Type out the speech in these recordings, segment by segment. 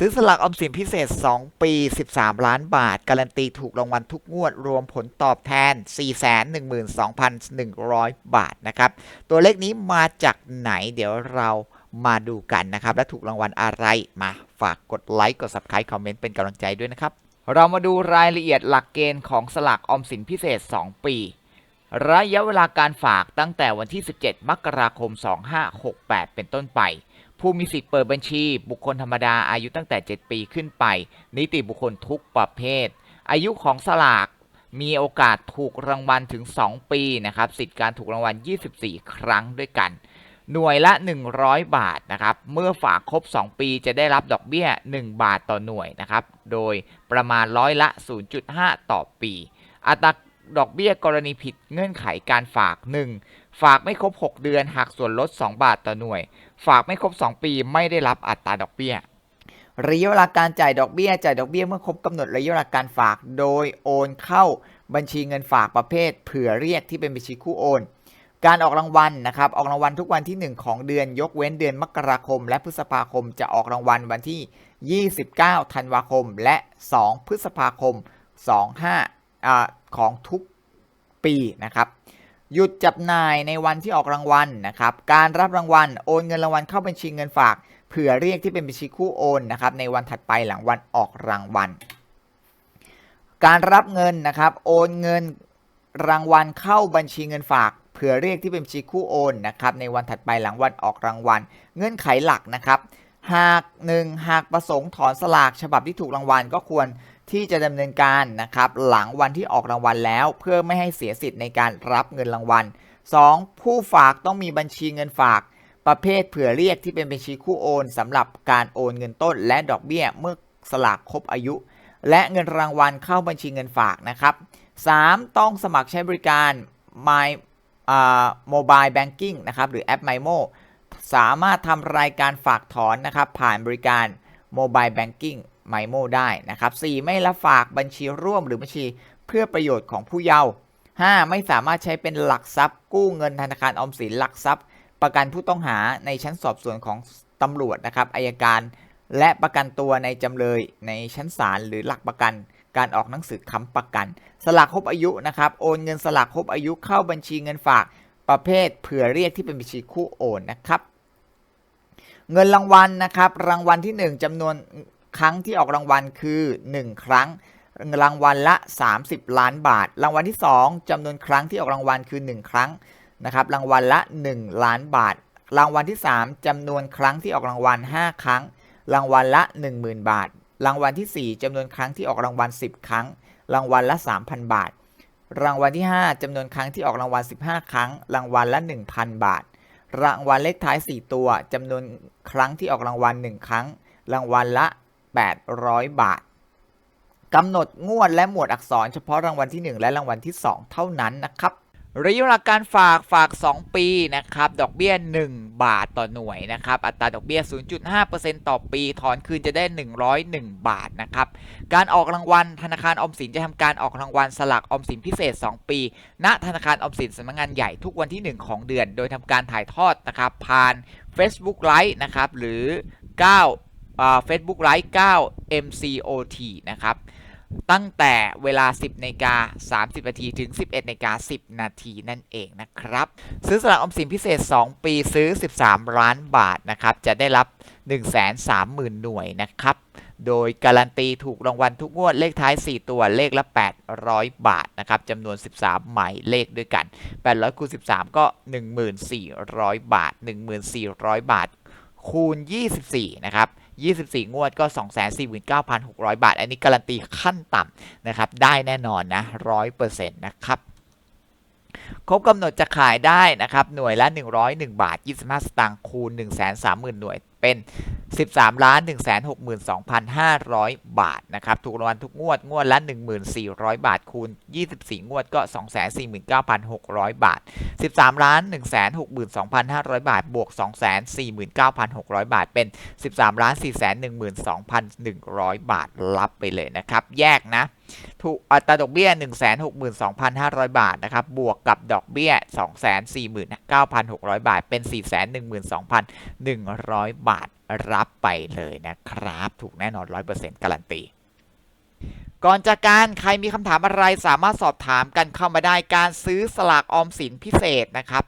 ซื้อสลากออมสินพิเศษ 2 ปี 13 ล้านบาท การันตีถูกรางวัลทุกงวด รวมผลตอบแทน 412,100 บาทนะครับ ตัวเลขนี้มาจากไหนเดี๋ยวเรามาดูกันนะครับ และถูกรางวัลอะไรมาฝากกดไลค์ กด subscribe คอมเมนต์เป็นกำลังใจด้วยนะครับ เรามาดูรายละเอียดหลักเกณฑ์ของสลากออมสินพิเศษ 2 ปี ระยะเวลาการฝากตั้งแต่วันที่ 17 มกราคม 2568 เป็นต้นไป ผู้มีสิทธิ์เปิดบัญชี บุคคลธรรมดาอายุตั้งแต่ 7 ปีขึ้นไป นิติบุคคลทุกประเภท อายุของสลากมีโอกาสถูกรางวัลถึง 2 ปีนะครับสิทธิ์การถูกรางวัล 24 ครั้งด้วยกัน หน่วยละ 100 บาทนะครับเมื่อฝากครบ 2 ปีจะได้รับดอกเบี้ย 1 บาทต่อหน่วยนะครับโดยประมาณร้อยละ 0.5 ต่อปี อัตราดอกเบี้ยกรณีผิดเงื่อนไขการฝาก 1. ฝากไม่ครบ 6 เดือนหักส่วนลด 2 บาทต่อหน่วย ฝากไม่ครบ 2 ปีไม่ได้รับอัตราดอกเบี้ยระยะเวลาการจ่ายดอกเบี้ยจ่ายดอกเบี้ยเมื่อครบกำหนดระยะเวลาการฝาก โดยโอนเข้าบัญชีเงินฝากประเภท เผื่อเรียกที่เป็นบัญชีคู่โอน การออกรางวัลนะครับออกรางวัลทุกวันที่ 1 ของเดือนยกเว้นเดือนมกราคม และพฤษภาคมจะออกรางวัลวันที่ 29 ธันวาคม และ 2 พฤษภาคม 25อ่าของทุกปีนะครับ หยุดจับนายในวันที่ออกรางวัลนะครับ การรับรางวัลโอนเงินรางวัลเข้าบัญชีเงินฝาก เผื่อเรียกที่เป็นบัญชีคู่โอนนะครับในวันถัดไปหลังวันออกรางวัล การรับเงินนะครับ โอนเงินรางวัลเข้าบัญชีเงินฝากเผื่อเรียกที่เป็นบัญชีคู่โอนนะครับในวันถัดไปหลังวันออกรางวัล เงื่อนไขหลักนะครับ หาก 1. หากประสงค์ถอนสลากฉบับที่ถูกรางวัลก็ควร ที่จะดำเนินการนะครับหลังวันที่ออกรางวัลแล้ว เพื่อไม่ให้เสียสิทธิ์ในการรับเงินรางวัล 2. ผู้ฝากต้องมีบัญชีเงินฝาก ประเภทเผื่อเรียกที่เป็นบัญชีคู่โอนสำหรับการโอนเงินต้น และดอกเบี้ยเมื่อสลากครบอายุ และเงินรางวัลเข้าบัญชีเงินฝากนะครับ 3. ต้องสมัครใช้บริการ My อ่า Mobile Banking นะครับหรือแอป MyMo สามารถทำรายการฝากถอนนะครับผ่านบริการ Mobile Banking MyMo ได้นะครับ 4. ไม่รับฝากบัญชีร่วมหรือบัญชีเพื่อประโยชน์ของผู้เยาว์ 5. ไม่สามารถใช้เป็นหลักทรัพย์กู้เงินธนาคารออมสินหลักทรัพย์ ประกันผู้ต้องหาในชั้นสอบสวนของตำรวจนะครับอายการ และประกันตัวในจำเลยในชั้นศาลหรือหลักประกัน การออกหนังสือค้ำประกัน สลากครบอายุนะครับโอนเงินสลากครบอายุเข้าบัญชีเงินฝากประเภทเผื่อเรียกที่เป็นบัญชีคู่โอนนะครับเงินรางวัลนะครับรางวัลที่ 1จำนวน ครั้งที่ออกรางวัลคือ 1 ครั้ง รางวัลละ 30 ล้านบาท รางวัลที่ 2จำนวนครั้งที่ออกรางวัลคือ 1 ครั้งนะครับรางวัลละ 1 ล้านบาท รางวัลที่ 3จำนวนครั้งที่ออกรางวัล 5 ครั้ง รางวัลละ 10,000 บาท รางวัลที่ 4จำนวนครั้งที่ออกรางวัล 10 ครั้ง รางวัลละ 3,000 บาท รางวัลที่ 5จำนวนครั้งที่ออกรางวัล 15 ครั้ง รางวัลละ 1,000 บาท รางวัลเลขท้าย 4 ตัวจำนวนครั้งที่ออกรางวัล 1 ครั้ง รางวัลละ 800 บาทกำหนดงวดและหมวดอักษรเฉพาะรางวัลที่ 1 และรางวัลที่ 2 เท่านั้นนะครับระยะเวลาการฝากฝาก 2 ปีนะครับ ดอกเบี้ย 1 บาทต่อหน่วยนะครับ อัตราดอกเบี้ย 0.5%ต่อปี ถอนคืนจะได้ 101 บาทนะครับ การออกรางวัลธนาคารออมสินจะทำการออกรางวัลสลากออมสินพิเศษ 2 ปี ณ ธนาคารออมสินสำนักงานใหญ่ทุกวันที่ 1 ของเดือน โดยทำการถ่ายทอดนะครับผ่าน Facebook Live นะครับหรือ 9 เฟซบุ๊กไลฟ์9 MCOT นะครับ ตั้งแต่เวลา 10นาฬิกา30 นาที ถึง 11นาฬิกา10 นาทีนั่นเองนะครับ ซื้อสลากออมสินพิเศษ 2 ปีซื้อ 13 ล้านบาทนะครับ จะได้รับ 130,000 หน่วยนะครับ โดยการันตีถูกรางวัลทุกงวดเลขท้าย 4 ตัวเลขละ 800 บาทนะครับจำนวน 13 หมายเลขด้วยกัน 800คูณ13 ก็ 1400 บาท 1400 บาท คูณ 24 นะครับ 24 งวดก็ 249,600 บาท อันนี้การันตีขั้นต่ำนะครับ ได้แน่นอนนะ 100%นะครับครบกำหนดจะขายได้นะครับหน่วยละ 101 บาท 25 สตางค์คูณ 130,000 หน่วย เป็น 13ล้าน162,500 บาทนะครับ ถูกรางวัลทุกงวดงวดละ 1,400 บาทคูณ 24 งวดก็ 249,600 บาท 13ล้าน162,500 บาท บวก 249,600 บาท เป็น 13ล้าน412,100 บาท รับไปเลยนะครับ แยกนะ ถูกอัตราดอกเบี้ย 162,500 บาทนะครับ บวกกับดอกเบี้ย 249,600 บาท เป็น 412,100 บาทรับไปเลยนะครับ ถูกแน่นอน 100%การันตีก่อนจากการใครมีคำถามอะไรสามารถสอบถามกันเข้ามาได้การซื้อสลากออมสินพิเศษนะครับ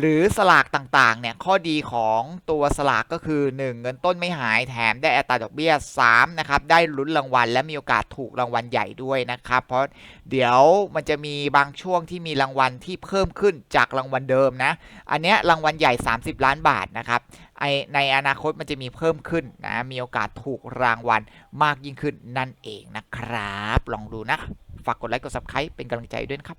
หรือสลากต่างๆ เนี่ยข้อดีของตัวสลากก็คือ 1 เงินต้นไม่หายแถมได้อัตราดอกเบี้ย3นะครับได้ลุ้นรางวัลและมีโอกาสถูกรางวัลใหญ่ด้วยนะครับ เพราะเดี๋ยวมันจะมีบางช่วงที่มีรางวัลที่เพิ่มขึ้นจากรางวัลเดิมนะ อันเนี้ยรางวัลใหญ่ 30 ล้านบาทนะครับไอในอนาคตมันจะมีเพิ่มขึ้นนะมีโอกาสถูกรางวัลมากยิ่งขึ้นนั่นเองนะครับ ลองดูนะ ฝากกดไลค์กด subscribe เป็นกำลังใจด้วยนะครับ